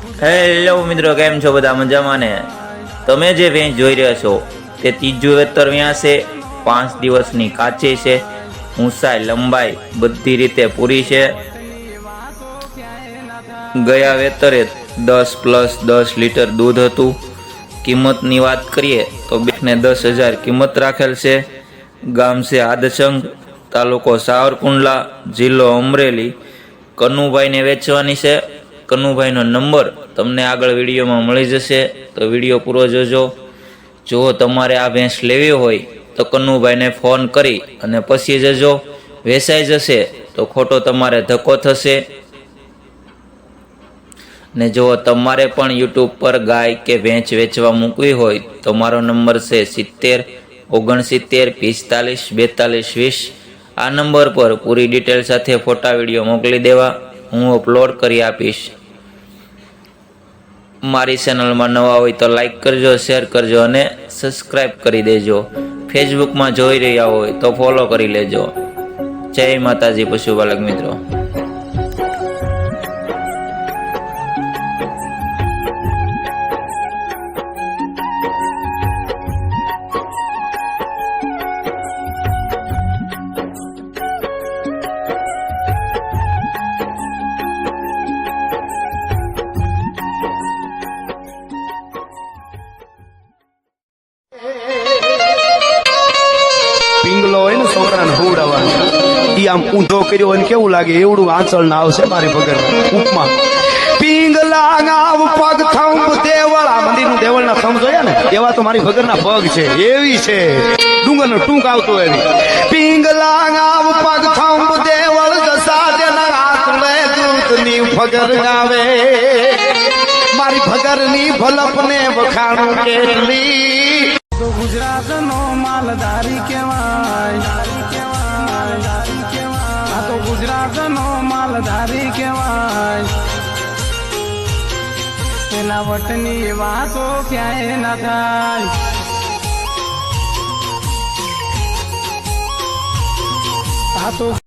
Hello મિત્રો, કેમ છો બધા મજામાં ને? તમે જે વેંચ જોઈ રહ્યા છો, તે ત્રીજું વેતર વ્યાં છે, પાંચ દિવસની કાચી છે, ઊંચાઈ, લંબાઈ બધી રીતે પૂરી છે. ગયા વેતરે દસ પ્લસ દસ લીટર દૂધ હતું. કિંમતની વાત કરીએ, તો બેને દસ હજાર કિંમત રાખેલ છે. ગામ છે આદસંગ, તાલુકો સાવરકુંડલા, જિલ્લો અમરેલી. કનુભાઈને વેચવાની છે. કનુભાઈનો નંબર તમને આગળ વિડીયોમાં મળી જશે, તો વીડિયો પૂરો જોજો. જો તમારે આ ભેંસ લેવી હોય, તો કનુભાઈને ફોન કરી અને પછી જજો. વેચાઈ જશે, તો ખોટો તમારે ધક્કો થશે. ને જો તમારે પણ યુટ્યુબ પર ગાય કે ભેંસ વેચવા મૂકવી હોય, તો મારો નંબર છે સિત્તેર, ઓગણસિત્તેર, પિસ્તાલીસ, બેતાલીસ, વીસ. આ નંબર પર પૂરી ડિટેલ સાથે ફોટા વીડિયો મોકલી દેવા. હું અપલોડ કરી આપીશ. મારી ચેનલમાં નવા હોય તો લાઈક કરજો શેર કરજો અને સબસ્ક્રાઈબ કરી દેજો. ફેસબુકમાં જોઈ રહ્યા હોય તો ફોલો કરી લેજો. જય માતાજી પશુપાલક મિત્રો. છોકરાને હુવડાવવાનો. ઈ આમ ઊંધો કર્યો અને કેવું લાગે? એવડું આંચળ ના આવશે મારી પગર ઉપમા. પિંગલા ગાવ પગ થંભ દેવળ. આ મંદિરનું દેવળ ના થંભ જોયા ને? એવા તો મારી ભગર ના પગ છે. એવી છે. ડુંગર નો ટૂંક આવતો એવી. પિંગલા ગાવ પગ થંભ દેવળ. જસા દેના આંકલે દૂધની ભગર ગાવે. મારી ભગરની ની ભલપ ને વખાણું કેટલી? ગુજરાતનો માલધારી કહેવાય. ગુજરાતનો માલધારી કહેવાય. પેલા વટની વાતો ક્યાંય ના થાય. આ તો